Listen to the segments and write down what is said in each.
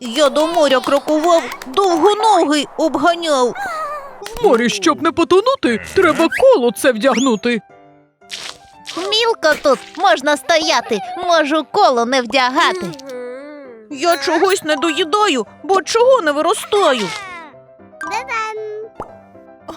Я до моря крокував, довгоногий обганяв. В морі, щоб не потонути, треба коло це вдягнути. Мілко тут можна стояти, можу коло не вдягати. Я чогось не доїдаю, бо чого не виростаю.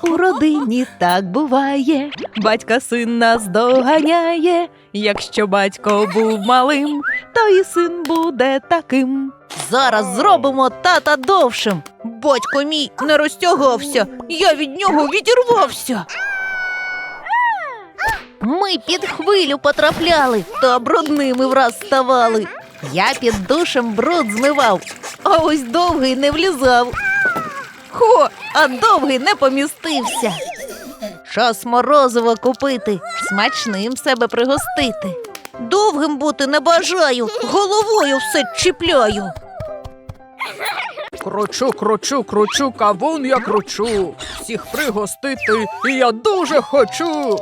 У родині так буває, батька син нас доганяє. Якщо батько був малим, то і син буде таким. Зараз зробимо тата довшим. Батько мій не розтягався, я від нього відірвався. Ми під хвилю потрапляли, та брудними враз ставали. Я під душем бруд змивав, а ось довгий не влізав. Хо, а довгий не помістився. Час морозиво купити, смачним себе пригостити. Довгим бути не бажаю, головою все чіпляю. Кручу, кручу, кручу, кавун я кручу. Всіх пригостити, і я дуже хочу.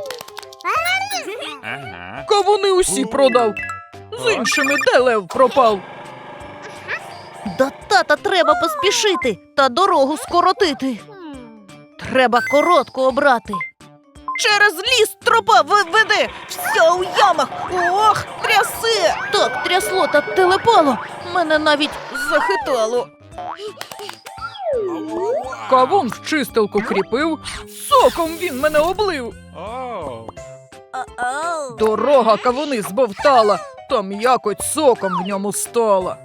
Кавуни усі продав. З іншими де лев пропав. До тата треба поспішити та дорогу скоротити. Треба коротку обрати. Через ліс тропа веде, вся у ямах. Ох, трясе! Так трясло та телепало. Мене навіть захитало. Кавун в чистилку кріпив, соком він мене облив. Дорога кавуни збовтала, та м'якоть соком в ньому стала.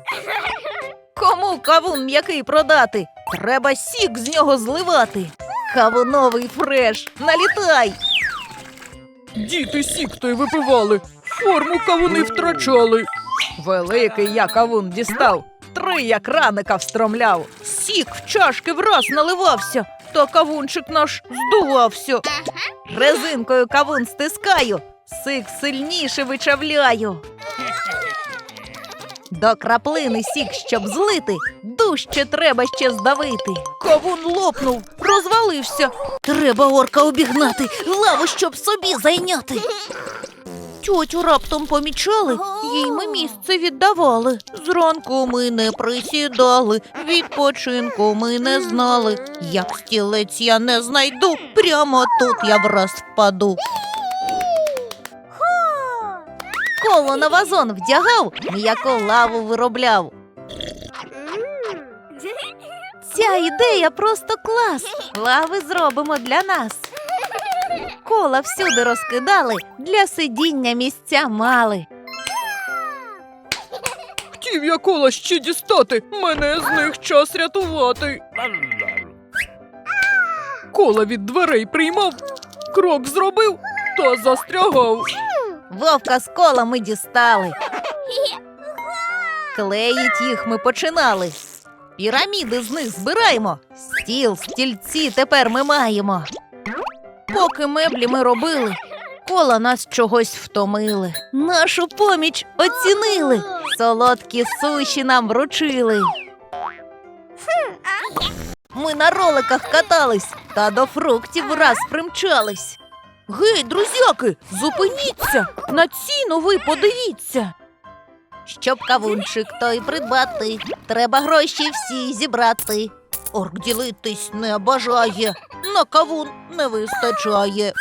Кому кавун м'який продати? Треба сік з нього зливати. Кавуновий фреш, налітай! Діти сік той випивали, форму кавуни втрачали. Великий я кавун дістав, три я краника встромляв. Сік в чашки враз наливався, та кавунчик наш здувався. Резинкою кавун стискаю, сик сильніше вичавляю. До краплини сік, щоб злити, дужче треба ще здавити. Кавун лопнув, розвалився. Треба орка обігнати, лаву, щоб собі зайняти. Тьотю раптом помічали, їй ми місце віддавали. Зранку ми не присідали, відпочинку ми не знали. Як стілець я не знайду, прямо тут я враз впаду. Коло на вазон вдягав, м'яку лаву виробляв. Ця ідея просто клас. Лави зробимо для нас. Кола всюди розкидали, для сидіння місця мали. Хотів я кола ще дістати, мене з них час рятувати. Кола від дверей приймав, крок зробив та застрягав. Вовка з кола ми дістали. Клеїть їх ми починали. Піраміди з них збираємо. Стіл, стільці тепер ми маємо. Поки меблі ми робили, кола нас чогось втомили. Нашу поміч оцінили. Солодкі суші нам вручили. Ми на роликах катались та до фруктів раз примчались. Гей, друзяки, зупиніться! На ціну ви подивіться. Щоб кавунчик той придбати, треба гроші всі зібрати. Орк ділитись не бажає, на кавун не вистачає.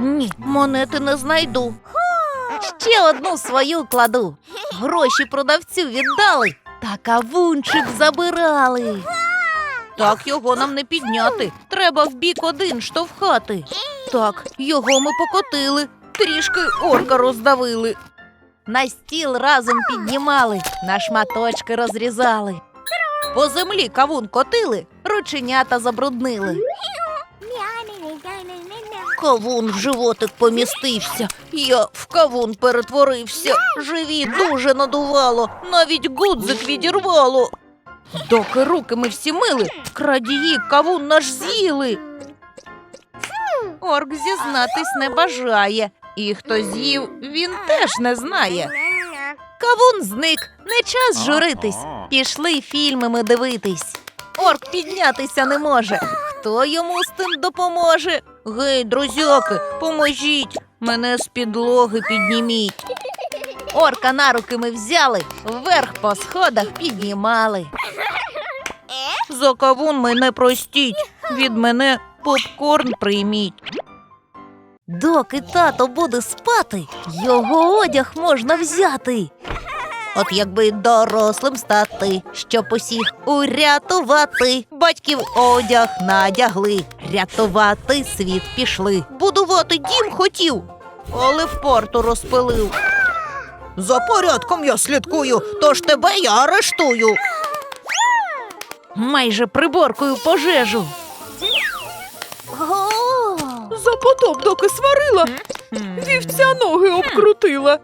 Ні, монети не знайду. Ще одну свою кладу. Гроші продавцю віддали, та кавунчик забирали. Так його нам не підняти. Треба в бік один штовхати. Так, його ми покотили, трішки орка роздавили. На стіл разом піднімали, на шматочки розрізали. По землі кавун котили, рученята забруднили. Кавун в животик помістився. Я в кавун перетворився. Живіт дуже надувало, навіть гудзик відірвало. Доки руки ми всі мили, крадії кавун наш з'їли. Орк зізнатись не бажає, і хто з'їв, він теж не знає. Кавун зник, не час журитись. Пішли фільми ми дивитись. Орк піднятися не може. Хто йому з тим допоможе? Гей, друзяки, поможіть, мене з підлоги підніміть. Орка на руки ми взяли, вверх по сходах піднімали. За кавун мене простіть, від мене попкорн прийміть. Доки тато буде спати, його одяг можна взяти. От якби дорослим стати, щоб усіх урятувати, батьків одяг надягли, рятувати світ пішли. Будувати дім хотів, але в порту розпилив. За порядком я слідкую, тож тебе я арештую. Майже приборкою пожежу. За потоп, доки сварила, вівця ноги обкрутила.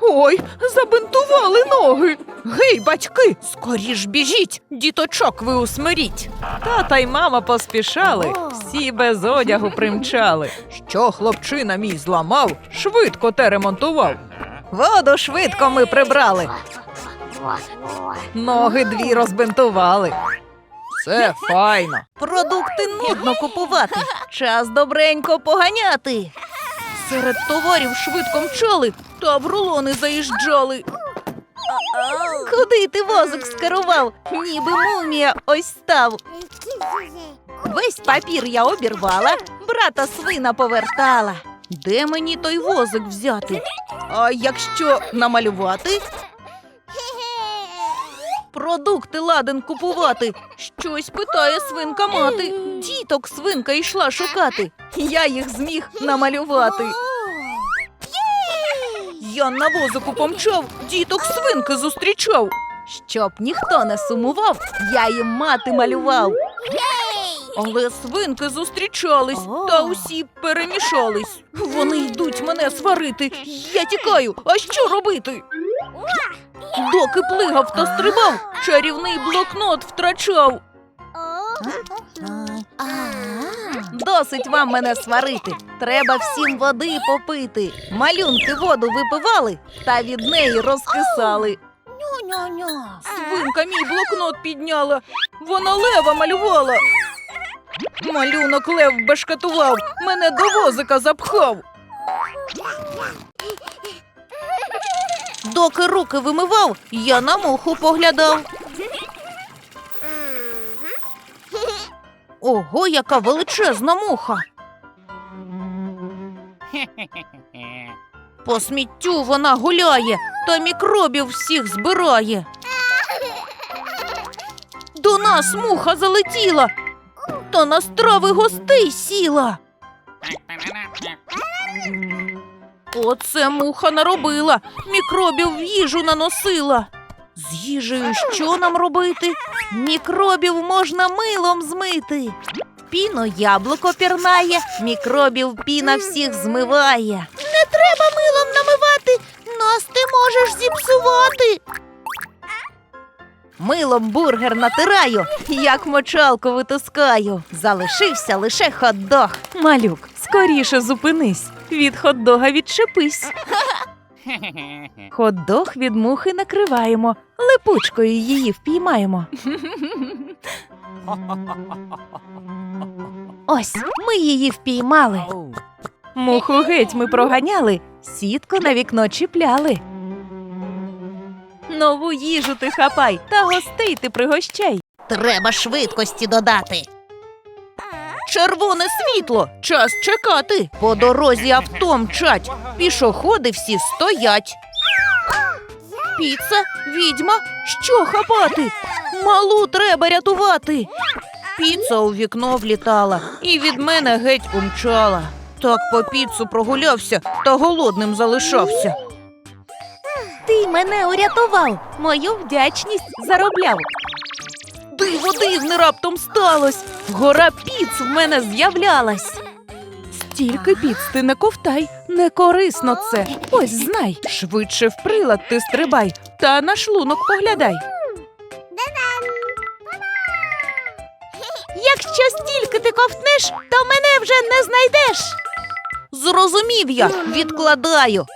Ой, забинтували ноги. Гей, батьки, скоріш біжіть, діточок ви усмиріть. Тата й мама поспішали, всі без одягу примчали. Що хлопчина мій зламав, швидко те ремонтував. Воду швидко ми прибрали. Ноги дві розбинтували. Все файно. Продукти нудно купувати, час добренько поганяти. Серед товарів швидко мчали та в рулони заїжджали. Куди ти возик скерував? Ніби мумія ось став. Весь папір я обірвала, брата свина повертала. Де мені той возик взяти? А якщо намалювати? Продукти ладен купувати. Щось питає свинка мати. Діток свинка йшла шукати. Я їх зміг намалювати. Я на возику помчав, діток свинки зустрічав. Щоб ніхто не сумував, я їм мати малював. Але свинки зустрічались та усі перемішались. Вони йдуть мене сварити. Я тікаю, а що робити? Доки плигав та стрибав, чарівний блокнот втрачав. Досить вам мене сварити. Треба всім води попити. Малюнки воду випивали та від неї розкисали. Свинка мій блокнот підняла. Вона лева малювала. Малюнок лев бешкетував, мене до возика запхав. Доки руки вимивав, я на муху поглядав. Ого, яка величезна муха. По сміттю вона гуляє та мікробів всіх збирає. До нас муха залетіла, та на страви гостей сіла. Оце муха наробила, мікробів в їжу наносила. З їжею що нам робити? Мікробів можна милом змити. Піно яблуко пірнає, мікробів піна всіх змиває. Не треба милом намивати, нас ти можеш зіпсувати. Милом бургер натираю, як мочалку витискаю. Залишився лише хот-дог. Малюк, скоріше зупинись. Від хот-дога відчепись. Хот-дог від мухи накриваємо, липучкою її впіймаємо. Ось ми її впіймали. Муху геть ми проганяли, сітку на вікно чіпляли. Нову їжу ти хапай та гостей ти пригощай. Треба швидкості додати. Червоне світло, час чекати. По дорозі авто мчать, пішоходи всі стоять. Піца, відьма, що хапати? Малу треба рятувати. Піца у вікно влітала і від мене геть умчала. Так по піцу прогулявся та голодним залишався. Ти мене урятував, мою вдячність заробляв. Диво дивне раптом сталось. Гора піц в мене з'являлась. Стільки піц ти не ковтай, не корисно це. Ось знай. Швидше в прилад ти стрибай, та на шлунок поглядай. Якщо стільки ти ковтнеш, то мене вже не знайдеш. Зрозумів я, відкладаю.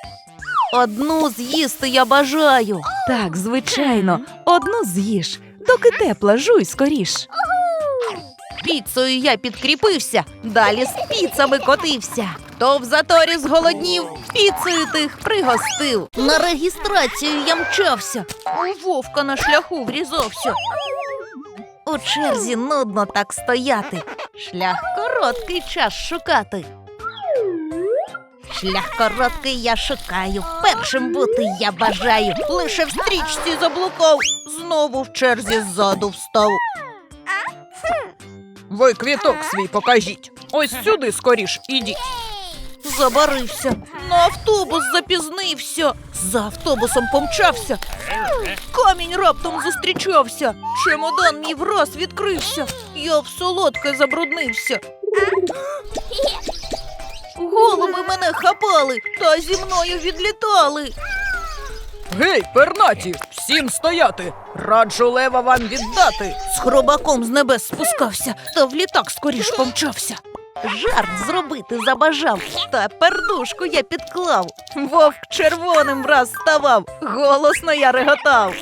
Одну з'їсти я бажаю. Так, звичайно, одну з'їж, доки тепла, жуй скоріш. Піцею я підкріпився, далі з піцами котився. Хто в заторі зголоднів, піцею тих пригостив. На реєстрацію я мчався, у вовка на шляху врізався. У черзі нудно так стояти. Шлях короткий час шукати. Шлях короткий я шукаю, першим бути я бажаю. Лише в стрічці заблукав, знову в черзі ззаду встав. Ви квіток свій покажіть. Ось сюди скоріш ідіть. Забарився, на автобус запізнився, за автобусом помчався. Камінь раптом зустрічався, чемодан мій враз відкрився, я в солодке забруднився. Голуби мене хапали та зі мною відлітали. Гей, пернаті, всім стояти! Раджу лева вам віддати. З хробаком з небес спускався, та в літак скоріш помчався. Жарт зробити забажав, та пердушку я підклав. Вовк червоним враз ставав, голосно я реготав.